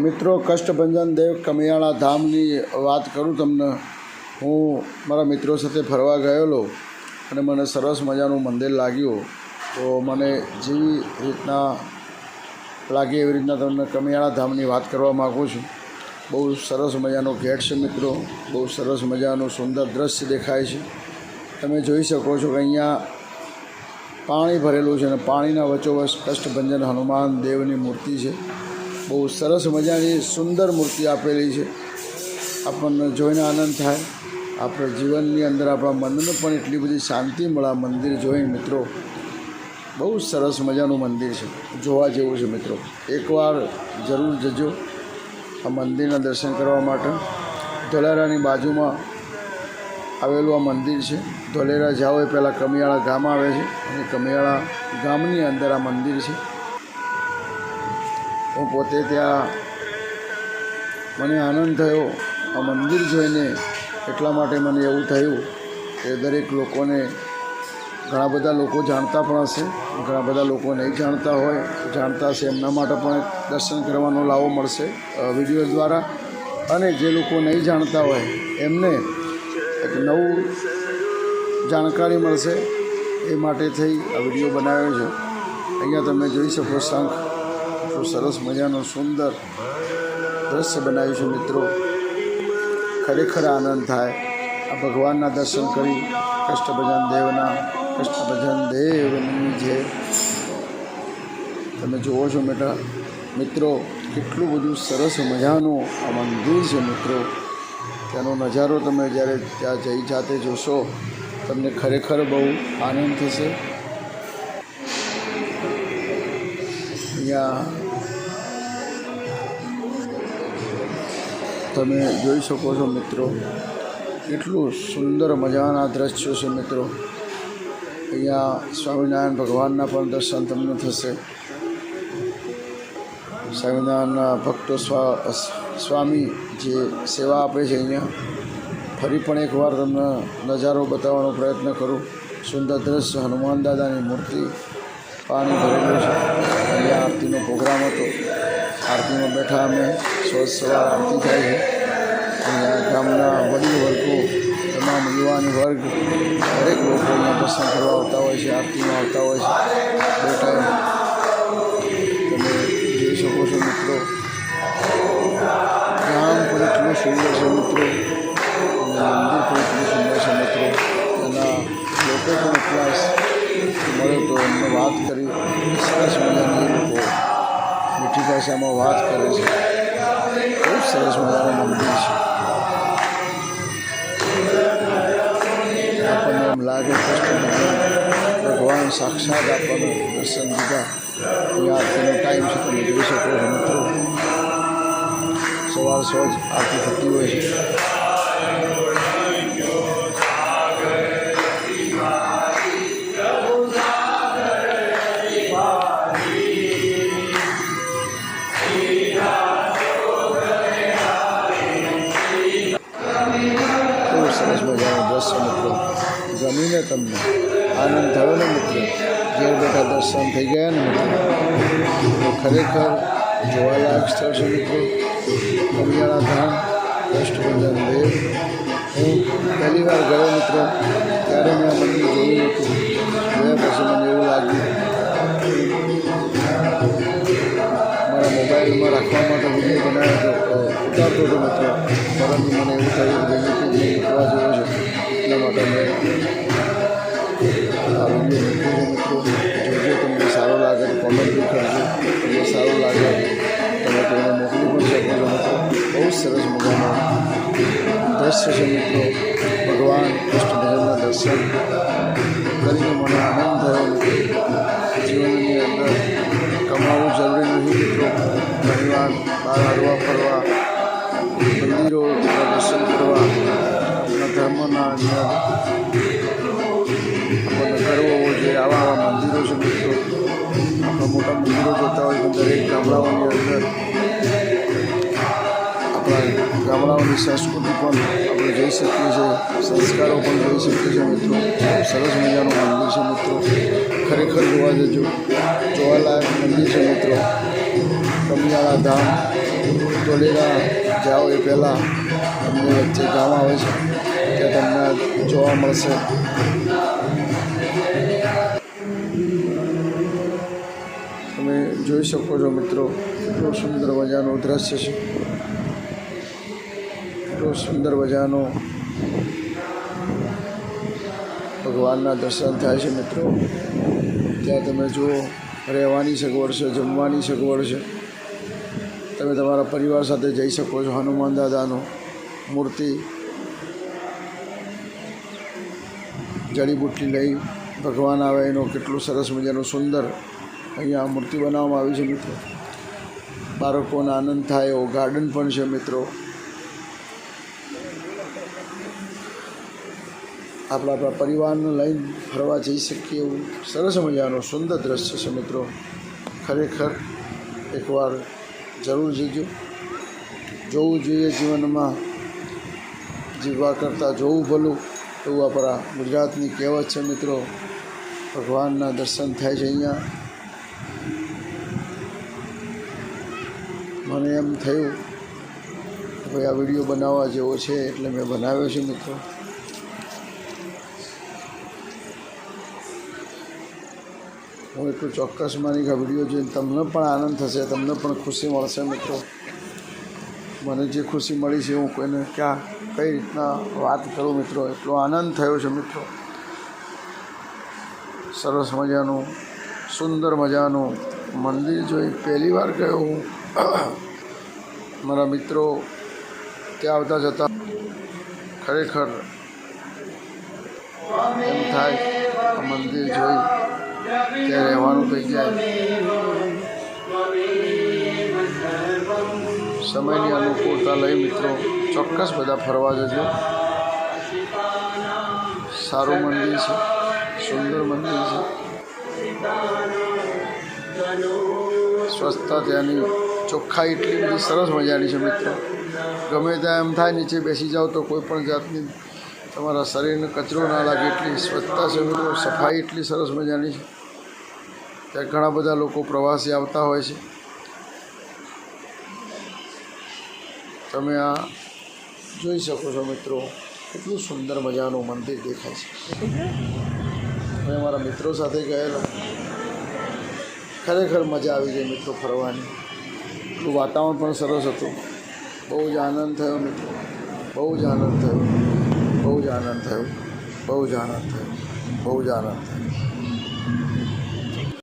મિત્રો, કષ્ટભંજન દેવ કમિયાળા ધામની વાત કરું તમને. હું મારા મિત્રો સાથે ફરવા ગયેલો અને મને સરસ મજાનું મંદિર લાગ્યું. તો મને જેવી રીતના લાગે એવી રીતના તમને કમિયાળા ધામની વાત કરવા માગું છું. બહુ સરસ મજાનો ગેટ છે મિત્રો. બહુ સરસ મજાનું સુંદર દ્રશ્ય દેખાય છે. તમે જોઈ શકો છો કે અહીંયા પાણી ભરેલું છે અને પાણીના વચ્ચોવચ કષ્ટભંજન હનુમાન દેવની મૂર્તિ છે. બહુ સરસ મજાની સુંદર મૂર્તિ આપેલી છે. આપણને જોઈને આનંદ થાય. આપણા જીવનની અંદર આપણા મનને પણ એટલી બધી શાંતિ મળે મંદિર જોઈને મિત્રો. બહુ સરસ મજાનું મંદિર છે. જોવા જેવું છે મિત્રો. એકવાર જરૂર જજો આ મંદિરના દર્શન કરવા માટે. ધોલેરાની બાજુમાં આવેલું આ મંદિર છે. ધોલેરા જાઓ એ પહેલાં કમિયાળા ગામ આવે છે. અને કમિયાળા ગામની અંદર આ મંદિર છે. હું પોતે ત્યાં મને આનંદ થયો. આ મંદિર જોઈને એટલા માટે મને એવું થયું કે દરેક લોકોને ઘણા બધા લોકો જાણતા પણ હશે, ઘણા બધા લોકો નહીં જાણતા હોય, જાણતા હશે એમના માટે પણ દર્શન કરવાનો લાવો મળશે વીડિયો દ્વારા. અને જે લોકો નહીં જાણતા હોય, એમને એક નવું જાણકારી મળશે એ માટે થઈ આ વીડિયો બનાવ્યો છે. અહીંયા તમે જોઈ શકો શંખ. એટલું સરસ મજાનું સુંદર દ્રશ્ય બનાવ્યું છે મિત્રો. ખરેખર આનંદ થાય. આ ભગવાનના દર્શન કરી કષ્ટભજન દેવના, કષ્ટભજન દેવની જે તમે જુઓ છો બેટા, મિત્રો, કેટલું બધું સરસ મજાનું આ મંદિર છે મિત્રો. તેનો નજારો તમે જ્યારે ત્યાં જઈ જાતે જોશો, તમને ખરેખર બહુ આનંદ થશે. અહીંયા તમે જોઈ શકો છો મિત્રો, કેટલું સુંદર મજાના દ્રશ્યો છે મિત્રો. અહીંયા સ્વામિનારાયણ ભગવાનના પણ દર્શન તમને થશે. સ્વામિનારાયણના ભક્તો સ્વા, સ્વામી જે સેવા આપે છે અહીંયા, ફરી પણ એકવાર તમને નજારો બતાવવાનો પ્રયત્ન કરું. સુંદર દ્રશ્ય, હનુમાન દાદાની મૂર્તિ, પાણી ભરેલું છે. અહીંયા આરતીનો પ્રોગ્રામ હતો. આરતીમાં બેઠા અમે સોજ સવાર આરતી થાય છે. અહીંયા ગામના વડીલ વર્ગો તમામ યુવાન વર્ગ, દરેક લોકો અહીંયા દર્શન કરવા આવતા હોય છે, આરતીમાં આવતા હોય છે. બે ટાઈમ તમે જોઈ શકો છો મિત્રો. ગામ પણ એટલું સુંદર છે મિત્રો. અને મંદિર પણ એટલું સુંદર છે મિત્રો. એના લોકો પણ એટલા મળ્યો તો એમને વાત કરી, સરસ મજાની એ લોકો મીઠી ભાષામાં વાત કરે છે. બહુ સરસ મજાનું મંદિર છે. આપણને એમ લાગે ભગવાન સાક્ષાત આપણને દર્શન દીધા. યાદ તેનો ટાઈમ છે, તમે જોઈ શકો છો મિત્રો. સવાર સવાર આરતી થતી હોય છે. આનંદ થયો ને મિત્રો. ઘેર બેઠા દર્શન થઈ ગયા ને મિત્રો ખરેખર જોવાલાયક સ્થળ છે મિત્રો. કમિયાળા ધામ અષ્ટભંજન દેવ હું પહેલી વાર ગયો મિત્રો, ત્યારે મેં આ મંદિર જોયું હતું. ગયા પછી મને એવું લાગ્યું. મારા મોબાઈલમાં રાખવા માટે વીડિયો બનાવ્યો હતો. ઉતારતો હતો મિત્રો. પરંતુ મને એવું થયું કે મૂકવા જેવો છે, એટલા માટે મેં જોજો તમને સારો લાગે તો કોમેન્ટ બી કરજો તમને સારું લાગે તમે કોઈને મોકલી પણ શકો છો બહુ સરસ મજાનો દ્રશ્ય છે મિત્રો ભગવાન કૃષ્ણભજનના દર્શન કરીને મને આનંદ થયો જીવનની અંદર કમાવું જરૂરી નથી મિત્રો ઘણીવાર બહાર હરવા ફરવા મંદિરો મંદિરો હોય તો દરેક ગામડાઓની અંદર આપણા ગામડાઓની સંસ્કૃતિ પણ આપણે જોઈ શકીએ છીએ, સંસ્કારો પણ જોઈ શકીએ છીએ મિત્રો. સરસ મજાનું મંદિર છે મિત્રો. ખરેખર જોવા જજો. જોવાલાયક મંદિર છે મિત્રો. કમિયાળા ધામ. ધોલેરા જાઓ એ પહેલાં. તમને વચ્ચે ગામ આવે છે, ત્યાં તમને જોવા મળશે. તમે જોઈ શકો છો મિત્રો, કેટલું સુંદર મજાનું દ્રશ્ય છે. કેટલું સુંદર મજાનું ભગવાનના દર્શન થાય છે મિત્રો. ત્યાં તમે જુઓ, રહેવાની સગવડ છે, જમવાની સગવડ છે. તમે તમારા પરિવાર સાથે જઈ શકો છો, હનુમાન દાદાનું મૂર્તિ. જડીબુટ્ટી લઈ ભગવાન આવે, એનો કેટલું સરસ મજાનું સુંદર અહીંયા મૂર્તિ બનાવવામાં આવી છે મિત્રો. બાળકોને આનંદ થાય એવો ગાર્ડન પણ છે મિત્રો. આપણા આપણા પરિવારને લઈને ફરવા જઈ શકીએ એવું સરસ મજાનું સુંદર દ્રશ્ય છે મિત્રો. ખરેખર એકવાર જરૂર જજો. જોવું જોઈએ જીવનમાં. જીવવા કરતાં જોવું ભલું એવું આપણા ગુજરાતની કહેવત છે મિત્રો. ભગવાનના દર્શન થાય છે અહીંયા. મને એમ થયું કે ભાઈ આ વીડિયો બનાવવા જેવો છે એટલે મેં બનાવ્યો છે મિત્રો. હું એટલું ચોક્કસ માની કે વીડિયો જોઈને તમને પણ આનંદ થશે, તમને પણ ખુશી મળશે મિત્રો. મને જે ખુશી મળી છે હું કોઈને ક્યાં, કઈ રીતના વાત કરું મિત્રો, એટલો આનંદ થયો છે મિત્રો. સરસ મજાનું, સુંદર મજાનું મંદિર જોઈ પહેલી વાર ગયો હું. મારા મિત્રો ત્યાં આવતા જતા ખરેખર એમ થાય આ મંદિર જોઈ ત્યાં રહેવાનું થઈ જાય. સમયની અનુકૂળતા લઈ મિત્રો ચોક્કસ બધા ફરવા જજો. સારું મંદિર છે, સુંદર મંદિર છે. સ્વચ્છતા ત્યાંની ચોખ્ખાઈ એટલી બધી સરસ મજાની છે મિત્રો. ગમે ત્યાં એમ થાય નીચે બેસી જાઓ તો કોઈ પણ જાતની તમારા શરીરને કચરો ના લાગે એટલી સ્વચ્છતા છે મિત્રો. સફાઈ એટલી સરસ મજાની છે. ત્યાં ઘણા બધા લોકો પ્રવાસી આવતા હોય છે. તમે આ જોઈ શકો છો મિત્રો, કેટલું સુંદર મજાનું મંદિર દેખાય છે. મેં મારા મિત્રો સાથે ગયેલો. ખરેખર મજા આવી ગઈ મિત્રો ફરવાની. વાતાવરણ પણ સરસ હતું. બહુ જ આનંદ થયો મિત્રો. બહુ જ આનંદ થયો. બહુ જ આનંદ થયો. બહુ જ આનંદ થયો. બહુ જ આનંદ થયો.